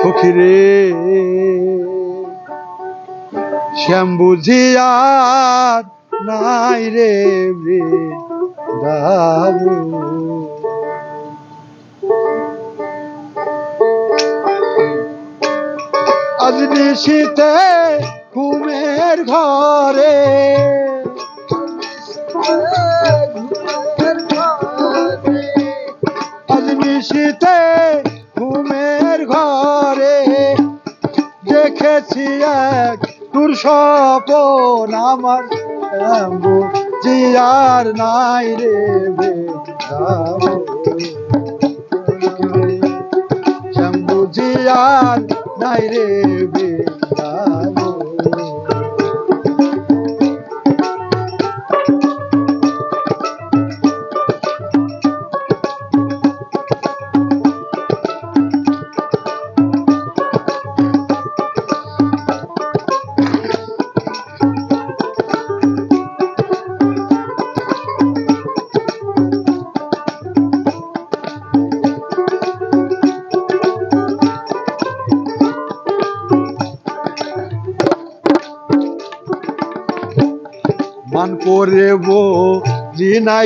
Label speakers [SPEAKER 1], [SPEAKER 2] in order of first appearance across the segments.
[SPEAKER 1] ফকিরে শ্যাম বুঝি আর নাই রে বৃন্দাবন। আজ নিশীতে ঘুমের ঘরে নিশীতে ঘুমের ঘরে দেখেছি এক তোর স্বপন আমার জিয়ার নাই রে। শ্যাম্বু জিয়ার নাই রে বৃন্দাবন। মান করে বো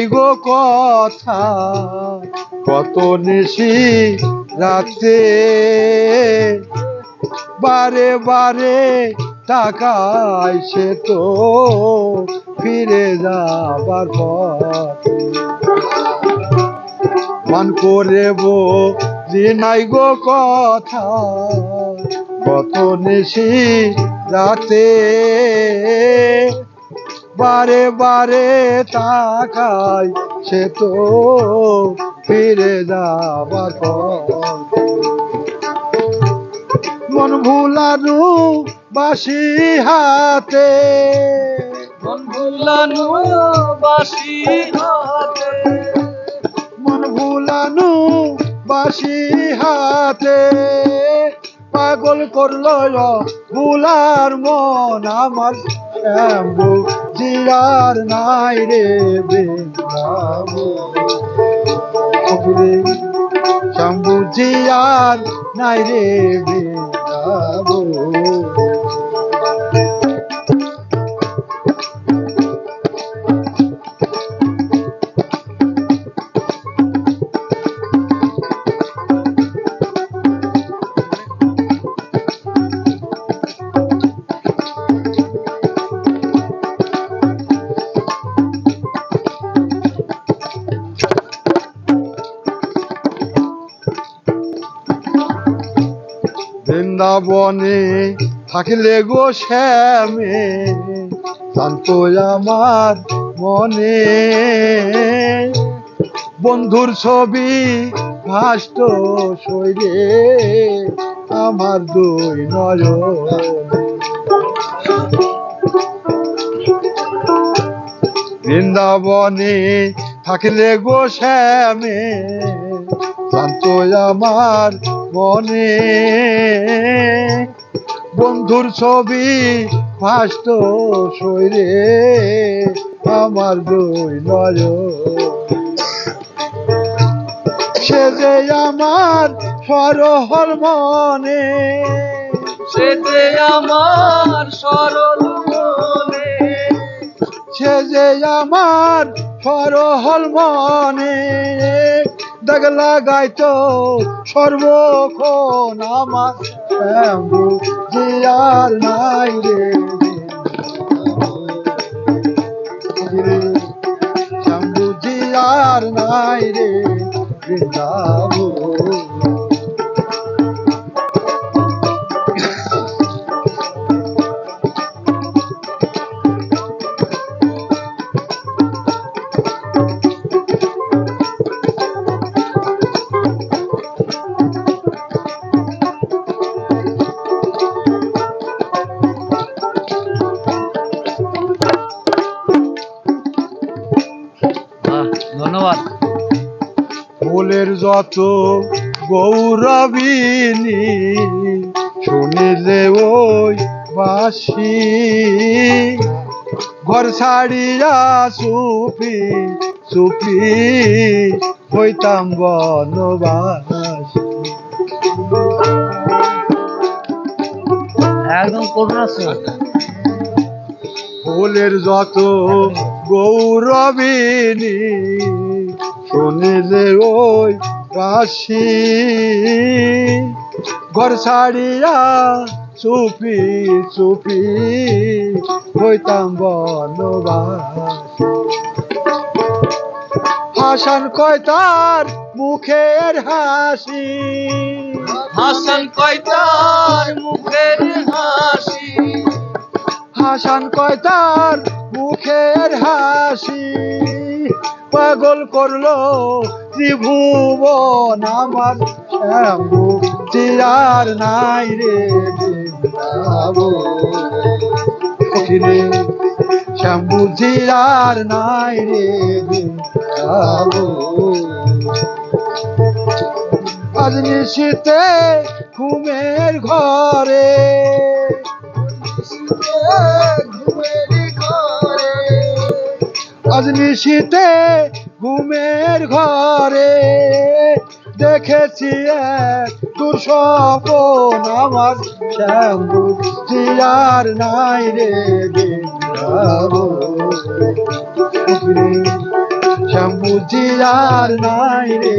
[SPEAKER 1] গো কথা, কত নিশি রাতে বারে বারে টাকায় সে তো ফিরে যাবার পথে। মান করে বো নাই গো কথা, কত নিশি রাতে বারে বারে তাকাই সে তো ফিরে যাবার। মন ভুলানু বাসি হাতে।
[SPEAKER 2] মন ভুলানো বাসি হাতে।
[SPEAKER 1] মন ভুলানু বাসি হাতে। পাগল করল ভুলার মন আমার। শ্যাম্বু জিয়ার নাই রে বৃন্দাবনে শম্ভুজি আর নাই রে বৃন্দাবন। বৃন্দাবনে থাকিলে গো শ্যামে, শান্ত আমার মনে। বন্ধুর ছবি ভাষ্ট শৈরে আমার দুই নয়নে। বৃন্দাবনে থাকিলে গো শ্যামে, শান্ত আমার মনে। বন্ধুর ছবি ফাষ্ট শৈরে আমার দুই নয়। সে যে আমার সরহর মনে
[SPEAKER 2] সেতে আমার সরল মনে
[SPEAKER 1] সে যে আমার সরহল মনে দাগ লাগাইতো সর্বক্ষণ আমার শ্যাম্বু আর নাই রে। শ্যাম্বু জিয়ার নাই রে। বৃন্দাবন
[SPEAKER 2] ধন্যবাদ।
[SPEAKER 1] ফুলের যত গৌরবিনী শুনিলে ওই বাসি। ঘর ছাড়িয়া চুপি চুপি হইতাম বনবাসী।
[SPEAKER 2] একদম করুণা
[SPEAKER 1] ফুলের যত গৌরবিনী শুনিলে ওই বাসি ঘর ছাড়িয়া চুপি চুপি হইতাম বনবাসী। হাসান কয় তার মুখের হাসি।
[SPEAKER 2] হাসান কয়তার মুখের হাসি।
[SPEAKER 1] হাসান কয় তার মুখের হাসি পাগল করল ত্রিভুবন আমার। চিরার নাই রে রে শ্যামু, চিরার নাই রে আজ নিশীতে ঘুমের ঘরে। আজ ঘুমের ঘরে দেখেছি এক দুঃস্বপন আমার শ্যাম্বু জিয়ার নাই রে শ্যাম্বু জিয়ার নাই রে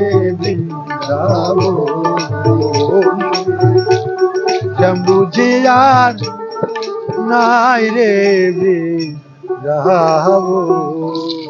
[SPEAKER 1] শ্যাম্বু জিয়ার নাই রে বৃন্দাবন